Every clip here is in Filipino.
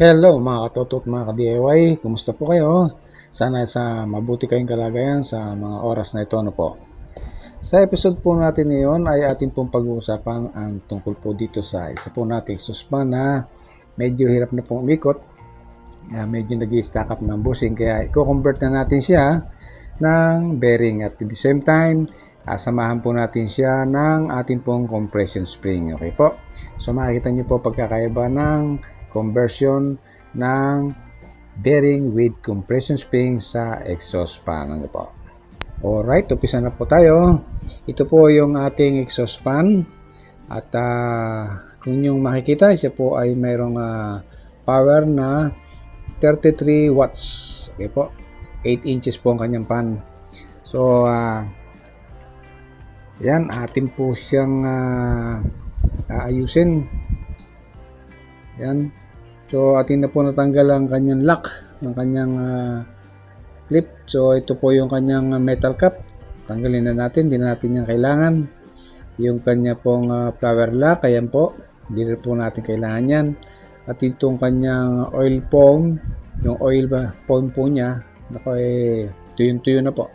Hello mga katotot mga ka-DIY, kumusta po kayo? Sana sa mabuti kayong kalagayan sa mga oras na ito ano po. Sa episode po natin ngayon ay ating pong pag-uusapan ang tungkol po dito sa isa po nating suspan na medyo hirap na pong umikot. Uh, medyo nag-stack up ng bushing kaya i-convert na natin siya ng bearing at at the same time uh, samahan po natin siya ng ating pong compression spring. Okay po? So makikita nyo po pagkakaiba ng conversion ng bearing with compression spring sa exhaust fan. Ano po? Alright, upisa na po tayo. Ito po yung ating exhaust fan. At uh, kung yung makikita, siya po ay mayroong uh, power na 33 watts. Okay po. 8 inches po ang kanyang fan. So, uh, yan, atin po siyang uh, aayusin. Yan. So, atin na po natanggal ang kanyang lock ng kanyang uh, clip. So, ito po yung kanyang metal cap. Tanggalin na natin. Hindi na natin yung kailangan. Yung kanya pong uh, flower lock. Ayan po. Hindi na po natin kailangan yan. At itong kanyang oil foam. Yung oil ba, foam po niya. Nako eh, tuyong-tuyo na po.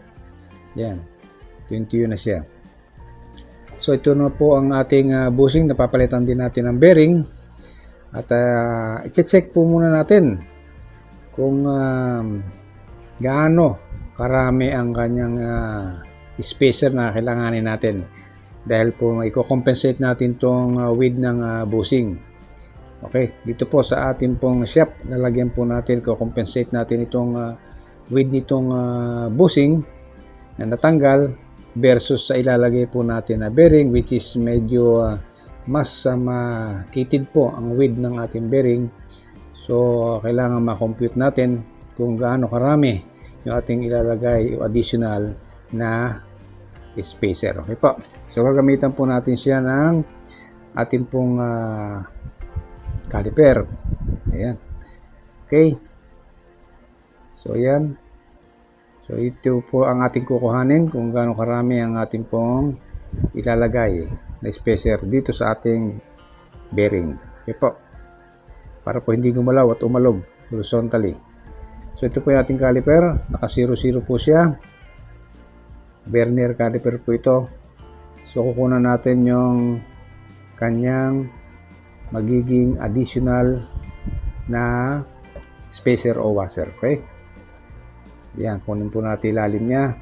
Yan. Tuyong-tuyo na siya. So, ito na po ang ating uh, bushing. Napapalitan din natin ang bearing. At uh, i-check po muna natin kung uh, gaano karami ang kanyang uh, spacer na kailanganin natin. Dahil po i-compensate natin tong uh, width ng uh, bushing. Okay, dito po sa ating pong shop, lalagyan po natin, ko-compensate natin itong uh, width nitong uh, bushing na natanggal versus sa ilalagay po natin na bearing which is medyo uh, mas uh, makitid po ang width ng ating bearing. So, kailangan ma-compute natin kung gaano karami yung ating ilalagay o additional na spacer. Okay po. So, gagamitan po natin siya ng ating pong uh, caliper. Ayan. Okay. So, ayan. So, ito po ang ating kukuhanin kung gaano karami ang ating pong ilalagay na spacer dito sa ating bearing. Okay po. Para po hindi gumalaw at umalog horizontally. So, ito po yung ating caliper. Naka 0-0 po siya. Vernier caliper po ito. So, kukunan natin yung kanyang magiging additional na spacer o washer. Okay? Yan, kunin po natin ilalim niya.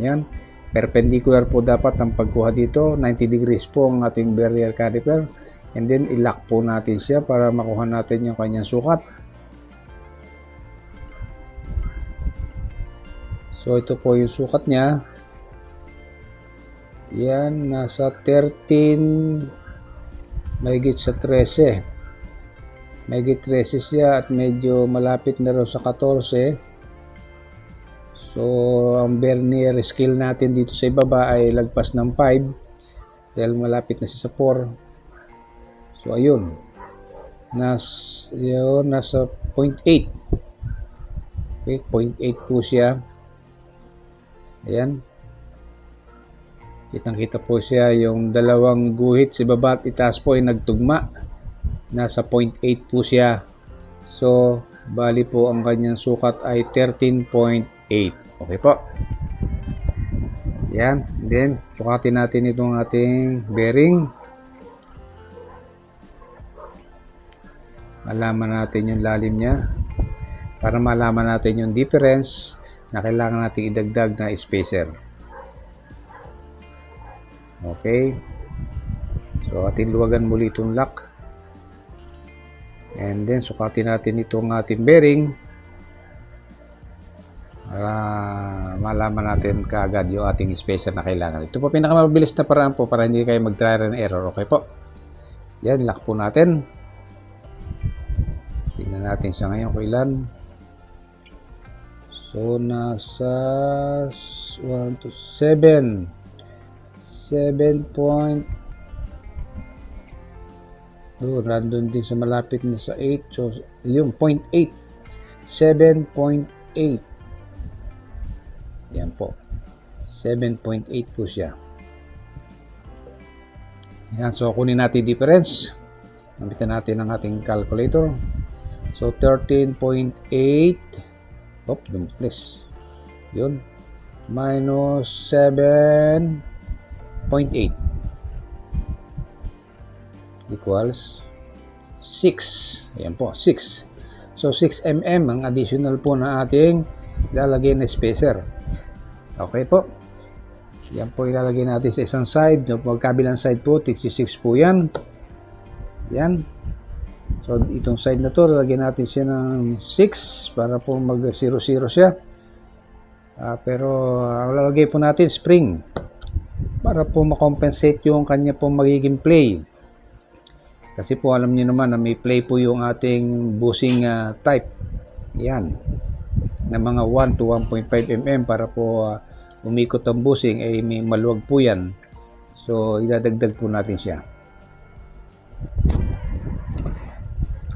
Yan. Perpendicular po dapat ang pagkuha dito. 90 degrees po ang ating barrier caliper. And then, ilock po natin siya para makuha natin yung kanyang sukat. So, ito po yung sukat niya. Yan, nasa 13, mahigit sa 13. Mahigit 13 siya at medyo malapit na rin sa 14. So, ang vernier scale natin dito sa ibaba ay lagpas ng 5 dahil malapit na siya sa 4. So, ayun. Nas, yun, nasa 0.8. Okay, 0.8 po siya. Ayan. Kitang-kita po siya yung dalawang guhit sa baba at itaas po ay nagtugma. Nasa 0.8 po siya. So, bali po ang kanyang sukat ay 13.8. Okay po. Yan. Then, sukatin natin itong ating bearing. Malaman natin yung lalim niya. Para malaman natin yung difference na kailangan natin idagdag na spacer. Okay. So, atin luwagan muli itong lock. And then, sukatin natin itong ating bearing para malaman natin kaagad yung ating spacer na kailangan. Ito po pinakamabilis na paraan po para hindi kayo mag-trial and error. Okay po. Yan, lock po natin. Tingnan natin siya ngayon kung ilan. So, nasa 1 to 7. 7 point oh, random din sa malapit na sa 8. So, yung 0.8. 7.8. Yan po. 7.8 po siya. Yan. So, kunin natin difference. Gamitan natin ang ating calculator. So 13.8 Oh, dumplis. Yun. Minus 7.8 equals 6. Ayan po, 6. So 6 mm ang additional po na ating lalagay na spacer. Okay po. Yan po ilalagay natin sa isang side. So, pagkabilang side po, 66 po yan. Yan. So, itong side na to, lalagyan natin siya ng 6 para po mag 0-0 siya. Ah, pero, uh, lalagay po natin spring para po makompensate yung kanya po magiging play. Kasi po alam niyo naman na may play po yung ating busing uh, type. Yan. Na mga 1 to 1.5 mm para po uh, umikot ang busing ay may maluwag po yan. So, idadagdag po natin siya.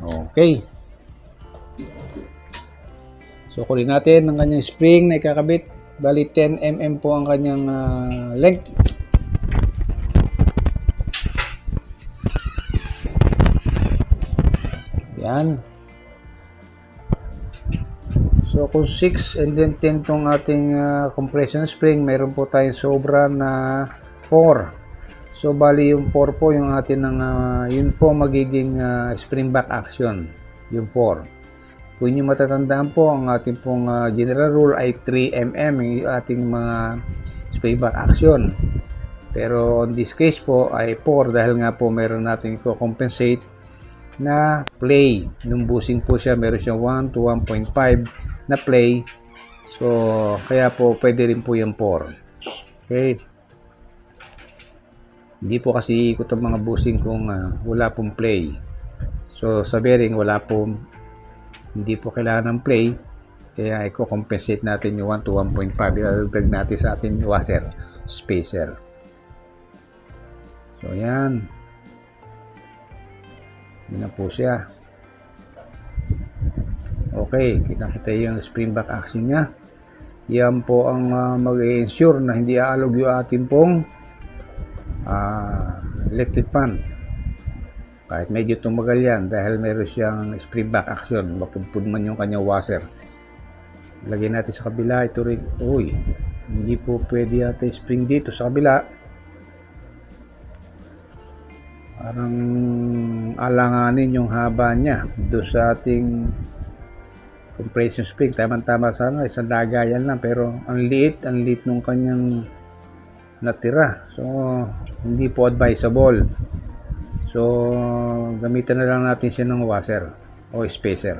Okay. So, kunin natin ang kanyang spring na ikakabit. Bali, 10 mm po ang kanyang uh, length. Yan. So, kung 6 and then 10 tong ating uh, compression spring, mayroon po tayong sobra na 4. So, bali yung 4 po yung atin ng, uh, yun po magiging uh, spring back action. Yung 4. Kung inyo matatandaan po, ang ating pong uh, general rule ay 3 mm yung ating mga spring back action. Pero on this case po ay 4 dahil nga po meron natin ko compensate na play. Nung busing po siya, meron siyang 1 to 1.5 na play. So, kaya po pwede rin po yung 4. Okay. Hindi po kasi ikot ang mga busing kung uh, wala pong play. So, sa bearing, wala po hindi po kailangan ng play. Kaya i-compensate natin yung 1 to 1.5. Idadagdag natin sa ating washer spacer. So, yan. Yun na po siya. Okay, kita-kita yung spring back action niya. Yan po ang uh, mag-ensure na hindi aalog yung ating pong uh, electric fan. Kahit medyo tumagal yan dahil meron siyang spring back action. Mapudpud man yung kanyang washer. Lagyan natin sa kabila. Ito rin. Uy, hindi po pwede natin spring dito sa kabila parang alanganin yung haba niya do sa ating compression spring. Tama-tama sana isang lagayan lang pero ang liit ang liit nung kanyang natira. So hindi po advisable. So gamitan na lang natin siya ng washer o spacer.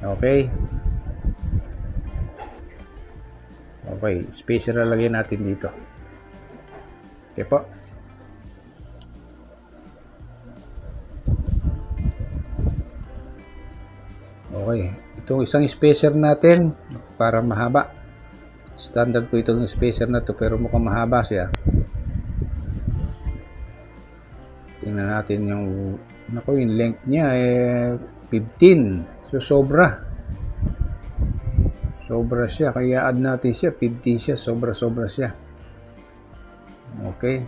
Okay? Okay spacer na lagyan natin dito. Okay po Okay. Itong isang spacer natin para mahaba. Standard ko itong spacer na to pero mukhang mahaba siya. Tingnan natin yung nako yung length niya eh 15. So sobra. Sobra siya kaya add natin siya 15 siya sobra-sobra siya. Okay.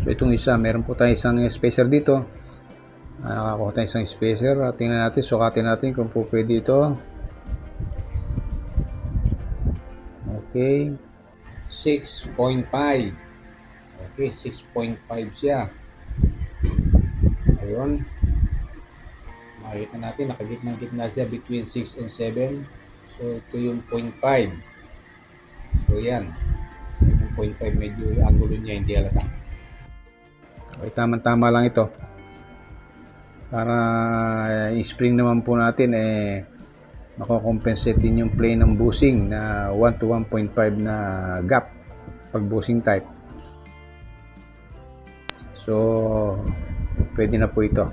So itong isa, meron po tayong isang spacer dito uh, nakakuha tayo isang spacer. Tingnan natin, sukatin natin kung po pwede ito. Okay. 6.5 okay 6.5 siya. Ayun. Makikita natin nakagitna gitna siya between 6 and 7 so ito yung 0.5 so yan. Yung 0.5 medyo angulo niya hindi halata. Okay tamang tama lang ito para uh, spring naman po natin eh makocompensate din yung play ng busing na 1 to 1.5 na gap pag busing type. So pwede na po ito.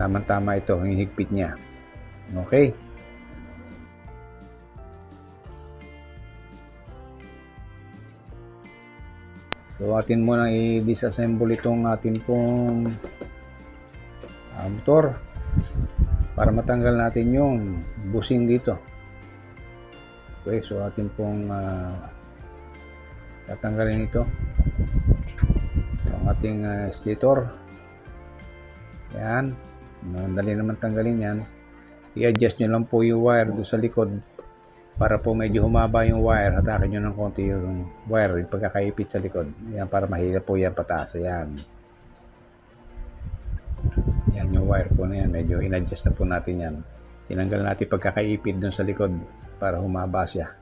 Tamang tama ito yung higpit niya. Okay. So atin muna i-disassemble itong atin pong uh, motor para matanggal natin yung busing dito okay so atin pong uh, tatanggalin ito ang ating uh, stator. Yan. Madali naman tanggalin yan. I-adjust nyo lang po yung wire doon sa likod para po medyo humaba yung wire. Hatakin nyo ng konti yung wire, yung pagkakaipit sa likod. Yan, para mahila po yan pataas. Yan. Wire po na yan. Medyo in-adjust na po natin yan. Tinanggal natin pagkakaipit doon sa likod para humaba siya.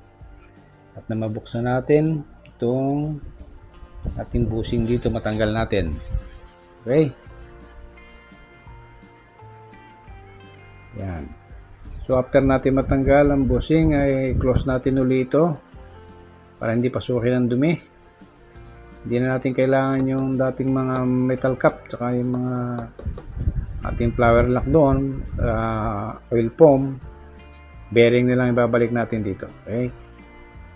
At na mabuksan natin itong ating busing dito matanggal natin. Okay? Yan. So after natin matanggal ang bushing ay close natin uli ito para hindi pasukin ang dumi. Hindi na natin kailangan yung dating mga metal cap tsaka yung mga ating flower lock doon, uh, oil foam, bearing na lang ibabalik natin dito. Okay?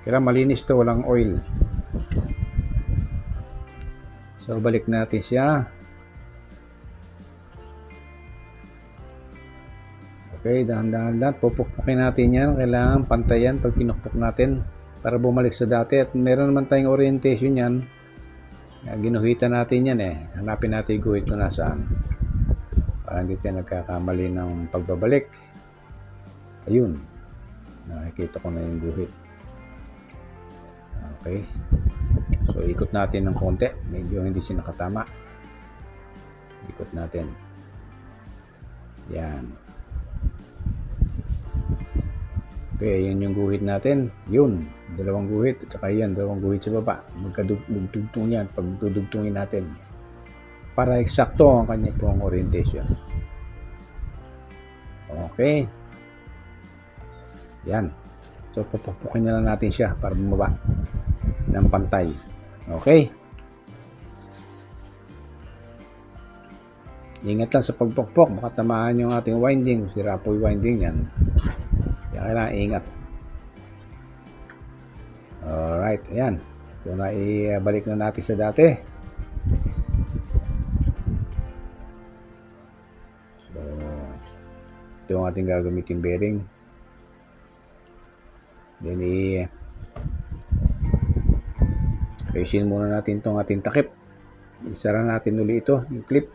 Kaya malinis to, walang oil. So balik natin siya. Okay, dahan-dahan lang. Pupukpukin natin yan. Kailangan pantayan pag pinukpok natin para bumalik sa dati. At meron naman tayong orientation yan. Ginuhitan natin yan eh. Hanapin natin guhit kung nasaan. Para hindi tayo nagkakamali ng pagbabalik. Ayun. Nakikita ko na yung guhit. Okay. So, ikot natin ng konti. Medyo hindi siya nakatama. Ikot natin. Yan. Okay, yan yung guhit natin. Yun, dalawang guhit. At saka yan, dalawang guhit sa baba. Magkadugtong yan pag dudugtungin natin. Para eksakto ang kanya pong orientation. Okay. Yan. So, pupupukin na lang natin siya para bumaba ng pantay. Okay. Ingat lang sa pagpukpok. Baka tamaan yung ating winding. Sira po yung winding yan. Kaya kailangan ingat. Alright, ayan. So, naibalik na natin sa dati. Ito ang ating gagamitin bearing. Then, i- Ayusin muna natin itong ating takip. Isara natin uli ito, yung clip.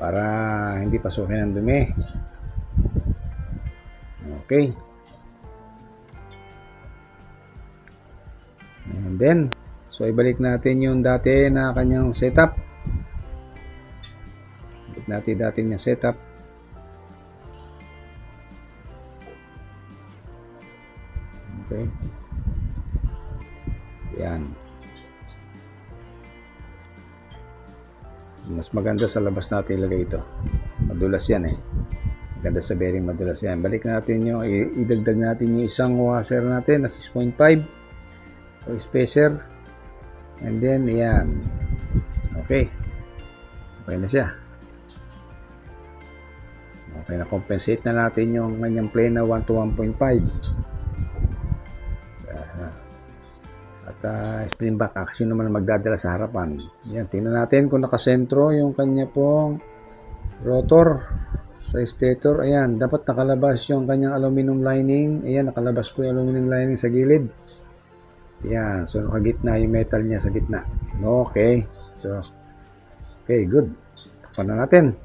Para hindi pasukin ang dumi. Okay. And then, so ibalik natin yung dati na kanyang setup. Ibalik natin dati niya setup. Mas maganda sa labas natin ilagay ito. Madulas yan eh. Ganda sa bearing madulas yan. Balik natin yung, idagdag natin yung isang washer natin na 6.5 o spacer. And then, yan. Okay. Okay na siya. Okay na compensate na natin yung kanyang plane na 1 to 1.5. At uh, spring back action naman magdadala sa harapan. Yan, tingnan natin kung nakasentro yung kanya pong rotor sa stator, ayan, dapat nakalabas yung kanyang aluminum lining. Ayan, nakalabas po yung aluminum lining sa gilid. Ayan, so nakagitna yung metal niya sa gitna. Okay. So, okay, good. Takpan na natin.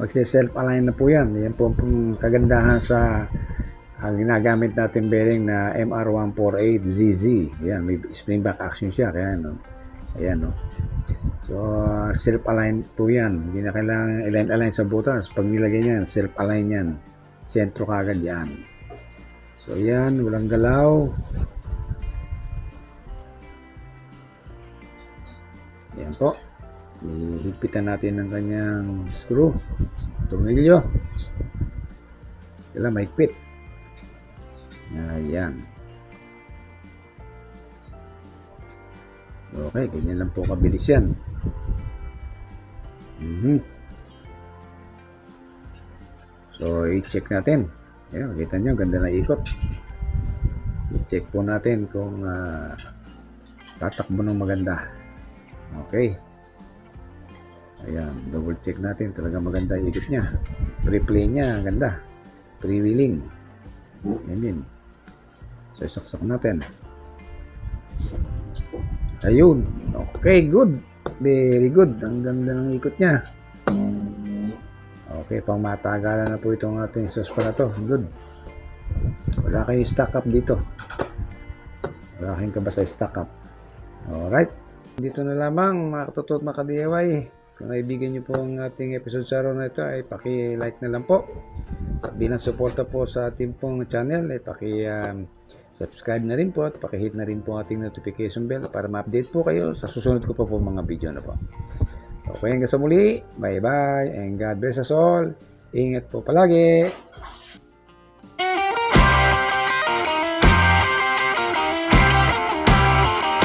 Magsi-self-align na po yan. Yan po ang kagandahan sa ang ginagamit natin bearing na MR148ZZ. Yan, may spring back action siya. Kaya, no? Ayan, no? So, self-align po yan. Hindi na kailangan align-align sa butas. Pag nilagay niyan, self-align yan. Sentro kagad yan. So, yan. Walang galaw. Yan po. Ihigpitan natin ng kanyang screw. Tornilyo. Kailangan mahigpit. Ayan. Okay, ganyan lang po kabilis yan. Mm -hmm. So, i-check natin. Ayan, makita nyo, ganda na ikot. I-check po natin kung uh, tatakbo ng maganda. Okay. Ayan, double check natin. Talaga maganda ikot niya. Pre-play niya, ganda. Pre-wheeling. Ayan. So, isaksak natin. Ayun. Okay, good. Very good. Ang ganda ng ikot niya. Okay, pang matagalan na po itong ating sauce na to. Good. Wala kayo stock up dito. Wala kayong kaba sa stock up. Alright. Dito na lamang mga katutot mga ka-DIY. Kung naibigan niyo po ang ating episode sa araw na ito ay paki-like na lang po. Bilang suporta po sa ating pong channel ay paki-subscribe na rin po at paki-hit na rin po ating notification bell para ma-update po kayo sa susunod ko pa po mga video na po. Okay, hanggang sa muli. Bye-bye and God bless us all. Ingat po palagi.